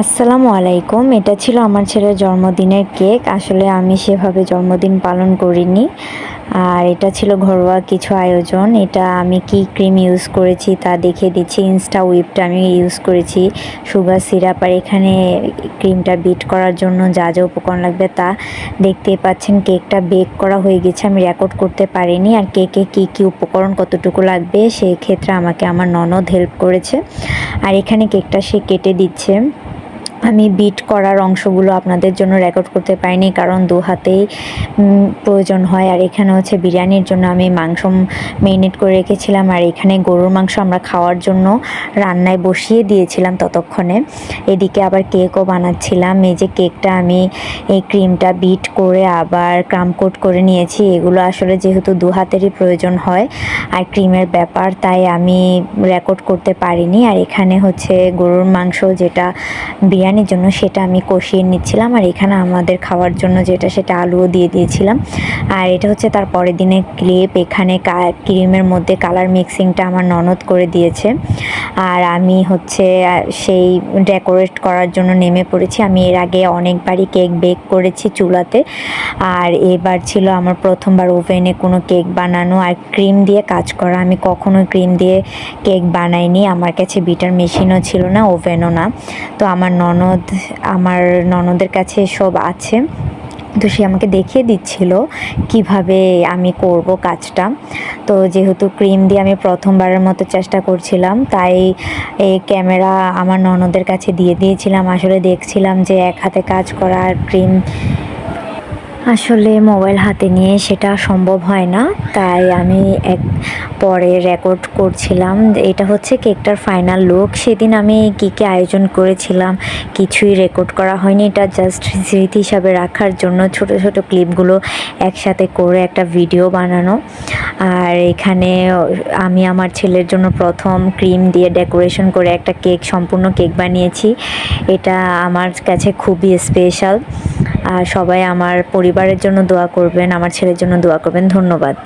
আসসালামু আলাইকুম। এটা ছিল আমার ছেলের জন্মদিনের কেক। আসলে আমি সেভাবে জন্মদিন পালন করিনি। আর এটা ছিল ঘরোয়া কিছু আয়োজন। এটা আমি কি ক্রিম ইউজ করেছি তা দেখে দিচ্ছি। ইনস্টা হুইপটা আমি ইউজ করেছি। সুগার সিরাপ আর এখানে ক্রিমটা বিট করার জন্য যা যা উপকরণ লাগবে তা। দেখতেই পাচ্ছেন কেকটা বেক করা হয়ে গেছে। আমি রেকর্ড করতে পারিনি। আর কেকে কি কি উপকরণ কতটুকু লাগবে সেই ক্ষেত্রে আমাকে আমার ননদ হেল্প করেছে। আর এখানে কেকটা সে কেটে দিচ্ছে। আমি বিট করার অংশগুলো আপনাদের জন্য রেকর্ড করতে পারিনি, কারণ দু হাতেই প্রয়োজন হয়। আর এখানে হচ্ছে বিরিয়ানির জন্য আমি মাংস মেরিনেট করে রেখেছিলাম, আর এখানে গরুর মাংস আমরা খাওয়ার জন্য রান্নায় বসিয়ে দিয়েছিলাম ততক্ষণে। এদিকে আবার কেকও বানাচ্ছিলাম। এই যে কেকটা আমি এই ক্রিমটা বিট করে আবার কোট করে নিয়েছি। এগুলো আসলে যেহেতু দু হাতেরই প্রয়োজন হয়, আর ক্রিমের ব্যাপার, তাই আমি রেকর্ড করতে পারিনি। আর এখানে হচ্ছে গরুর মাংস যেটা বিরিয়ানির জন্য সেটা আমি কষিয়ে নিচ্ছিলাম আর এখানে আমাদের খাওয়ার জন্য যেটা সেটা আলুও দিয়ে দিয়েছিলাম। আর এটা হচ্ছে তার পরের দিনের ক্লিপ এখানে ক্রিমের মধ্যে কালার মিক্সিংটা আমার ননদ করে দিয়েছে। আর আমি হচ্ছে সেই ডেকোরেট করার জন্য নেমে পড়েছি। আমি এর আগে অনেকবারই কেক বেক করেছি চুলাতে। আর এবার ছিল আমার প্রথমবার ওভেনে কোনো কেক বানানো আর ক্রিম দিয়ে কাজ করা। আমি কখনো ক্রিম দিয়ে কেক বানাইনি। আমার কাছে বিটার মেশিনও ছিল না ওভেনও না। তো আমার ননদ, আমার ননদের কাছে সব আছে। তো সে আমাকে দেখিয়ে দিচ্ছিল কীভাবে আমি করব কাজটা। তো যেহেতু ক্রিম দিয়ে আমি প্রথমবারের মতো চেষ্টা করছিলাম, তাই এই ক্যামেরা আমার ননদের কাছে দিয়ে দিয়েছিলাম। আসলে দেখছিলাম যে এক হাতে কাজ করা আর ক্রিম আসলে মোবাইল হাতে নিয়ে সেটা সম্ভব হয় না। তাই আমি এক পরে রেকর্ড করছিলাম। এটা হচ্ছে কেকটার ফাইনাল লুক সেদিন আমি কী কী আয়োজন করেছিলাম, কিছুই রেকর্ড করা হয়নি। এটা জাস্ট স্মৃতি হিসাবে রাখার জন্য ছোট ছোট ক্লিপগুলো একসাথে করে একটা ভিডিও বানানো। আর এখানে আমি আমার ছেলের জন্য প্রথম ক্রিম দিয়ে ডেকোরেশন করে একটা কেক সম্পূর্ণ কেক বানিয়েছি। এটা আমার কাছে খুবই স্পেশাল আর সবাই আমার পরিবারের জন্য দোয়া করবেন, আমার ছেলের জন্য দোয়া করবেন। ধন্যবাদ।